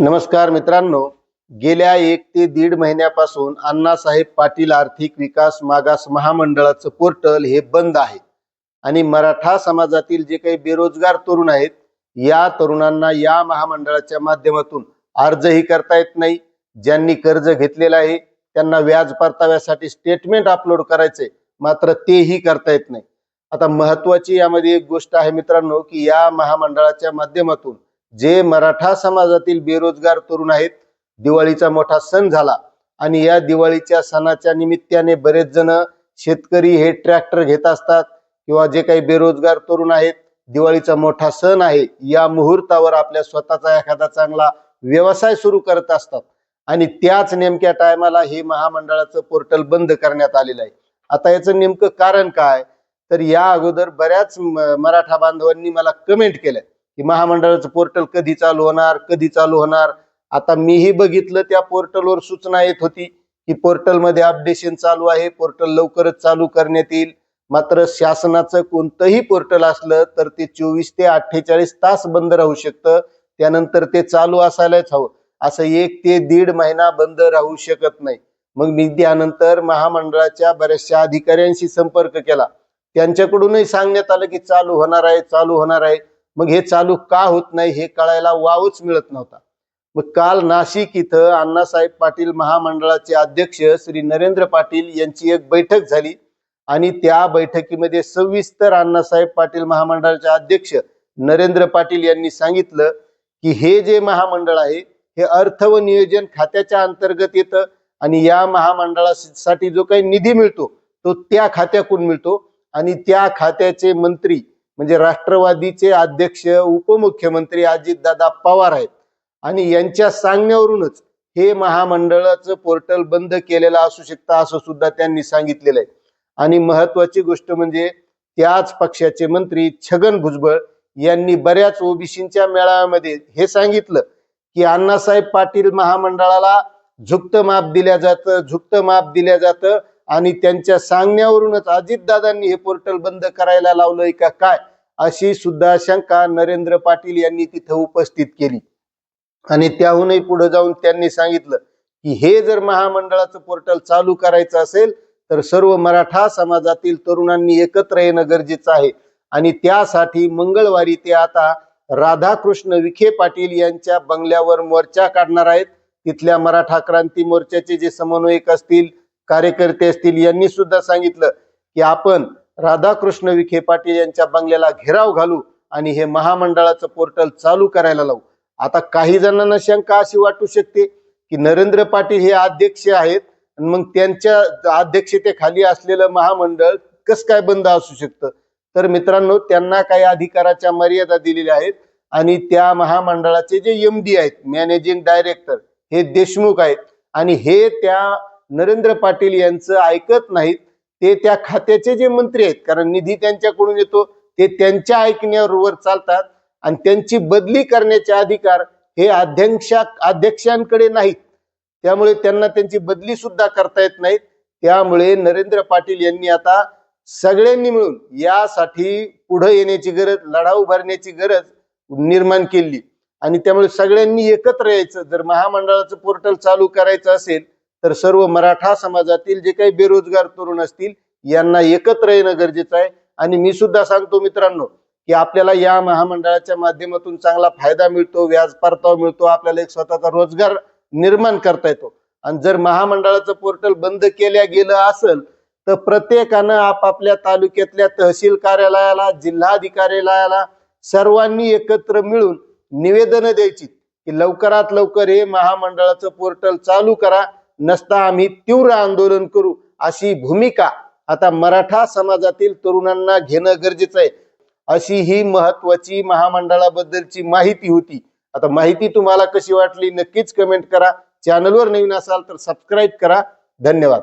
नमस्कार मित्रांनो गेल्या एक ते दीड महिन्यापासून अण्णासाहेब पाटील आर्थिक विकास मागास महामंडळाचं पोर्टल हे बंद आहे. आणि मराठा समाजातील जे काही बेरोजगार तरुण आहेत या तरुणांना या महामंडळाच्या माध्यमातून अर्जही करता येत नाही. ज्यांनी कर्ज घेतलेलं आहे त्यांना व्याज परताव्यासाठी स्टेटमेंट अपलोड करायचे मात्र तेही करता येत नाही. आता महत्वाची यामध्ये एक गोष्ट आहे मित्रांनो की या महामंडळाच्या माध्यमातून जे मराठा समाजातील बेरोजगार तरुण आहेत दिवाळीचा मोठा सण झाला आणि या दिवाळीच्या सणाच्या निमित्ताने बरेच जण शेतकरी हे ट्रॅक्टर घेत असतात किंवा जे काही बेरोजगार तरुण आहेत दिवाळीचा मोठा सण आहे या मुहूर्तावर आपल्या स्वतःचा एखादा चांगला व्यवसाय सुरू करत असतात. आणि त्याच नेमक्या टायमाला हे महामंडळाचं पोर्टल बंद करण्यात आलेलं आहे. आता याचं नेमकं कारण काय? तर या अगोदर बऱ्याच मराठा बांधवांनी मला कमेंट केलंय. की महामंडळाचं पोर्टल कधी चालू होणार कधी चालू होणार? आता मीही बघितलं त्या पोर्टलवर सूचना येत होती की पोर्टलमध्ये अपडेशन चालू आहे पोर्टल लवकरच चालू करण्यात येईल. मात्र शासनाचं कोणतंही पोर्टल असलं तर ते चोवीस ते अठ्ठेचाळीस तास बंद राहू शकतं. त्यानंतर ते चालू असायलाच हवं. असं एक ते दीड महिना बंद राहू शकत नाही. मग मी त्यानंतर महामंडळाच्या बऱ्याचशा अधिकाऱ्यांशी संपर्क केला. त्यांच्याकडूनही सांगण्यात आलं की चालू होणार आहे चालू होणार आहे. मग हे चालू का होत नाही हे कळायला वावच मिळत नव्हता. मग काल नाशिक इथं अण्णासाहेब पाटील महामंडळाचे अध्यक्ष श्री नरेंद्र पाटील यांची एक बैठक झाली आणि त्या बैठकीमध्ये सविस्तर अण्णासाहेब पाटील महामंडळाचे अध्यक्ष नरेंद्र पाटील यांनी सांगितलं की हे जे महामंडळ आहे हे अर्थ व नियोजन खात्याच्या अंतर्गत येतं आणि या महामंडळासाठी जो काही निधी मिळतो तो त्या खात्याकडून मिळतो आणि त्या खात्याचे मंत्री म्हणजे राष्ट्रवादीचे अध्यक्ष उपमुख्यमंत्री अजितदादा पवार आहेत. आणि यांच्या सांगण्यावरूनच हे महामंडळाचं पोर्टल बंद केलेलं असू शकतं असं सुद्धा त्यांनी सांगितलेलं आहे. आणि महत्वाची गोष्ट म्हणजे त्याच पक्षाचे मंत्री छगन भुजबळ यांनी बऱ्याच ओबीसीच्या मेळाव्यामध्ये हे सांगितलं की अण्णासाहेब पाटील महामंडळाला झुकत माप दिल्या जातं झुकत माप दिल्या जातं. आणि त्यांच्या सांगण्यावरूनच अजितदादांनी हे पोर्टल बंद करायला लावलंय का काय अशी सुद्धा शंका नरेंद्र पाटील यांनी तिथं उपस्थित केली. आणि त्याहूनही पुढे जाऊन त्यांनी सांगितलं की हे जर महामंडळाचं पोर्टल चालू करायचं असेल तर सर्व मराठा समाजातील तरुणांनी एकत्र येणं गरजेचं आहे. आणि त्यासाठी मंगळवारी ते आता राधाकृष्ण विखे पाटील यांच्या बंगल्यावर मोर्चा काढणार आहेत. तिथल्या मराठा क्रांती मोर्चाचे जे समन्वयक असतील कार्यकर्ते असतील यांनी सुद्धा सांगितलं की आपण राधाकृष्ण विखे पाटील यांच्या बंगल्याला घेराव घालू आणि हे महामंडळाचं पोर्टल चालू करायला लावू. आता काही जणांना शंका अशी वाटू शकते की नरेंद्र पाटील हे अध्यक्ष आहेत मग त्यांच्या अध्यक्षतेखाली असलेलं महामंडळ कस काय बंद असू शकतं? तर मित्रांनो त्यांना काही अधिकाराच्या मर्यादा दिलेल्या आहेत आणि त्या महामंडळाचे जे एम डी आहेत मॅनेजिंग डायरेक्टर हे देशमुख आहेत. आणि हे त्या नरेंद्र पाटील यांचं ऐकत नाहीत ते त्या खात्याचे जे मंत्री आहेत कारण निधी त्यांच्याकडून येतो ते त्यांच्या ऐकण्यावर चालतात आणि त्यांची बदली करण्याचे अधिकार हे अध्यक्षा अध्यक्षांकडे नाहीत. त्यामुळे त्यांना त्यांची बदली सुद्धा करता येत नाहीत. त्यामुळे नरेंद्र पाटील यांनी आता सगळ्यांनी मिळून यासाठी पुढे येण्याची गरज लढा उभारण्याची गरज निर्माण केली. आणि त्यामुळे सगळ्यांनी एकत्र यायचं. जर महामंडळाचं पोर्टल चालू करायचं असेल तर सर्व मराठा समाजातील जे काही बेरोजगार तरुण असतील यांना एकत्र येणं गरजेचं आहे. आणि मी सुद्धा सांगतो मित्रांनो की आपल्याला या महामंडळाच्या माध्यमातून चांगला फायदा मिळतो व्याज परतावा मिळतो आपल्याला एक स्वतःचा रोजगार निर्माण करता येतो. आणि जर महामंडळाचं पोर्टल बंद केल्या गेलं असेल तर प्रत्येकानं आपापल्या तालुक्यातल्या तहसील कार्यालयाला जिल्हाधिकार्यालयाला सर्वांनी एकत्र मिळून निवेदन द्यायची. की लवकरात लवकर हे महामंडळाचं पोर्टल चालू करा. नसता आम्ही तीव्र आंदोलन करू अशी भूमिका आता मराठा समाजातील तरुणांना घेणं गरजेचं आहे. अशी ही महत्वाची महामंडळाबद्दलची माहिती होती. आता माहिती तुम्हाला कशी वाटली नक्कीच कमेंट करा. चॅनलवर नवीन असाल तर सबस्क्राईब करा. धन्यवाद.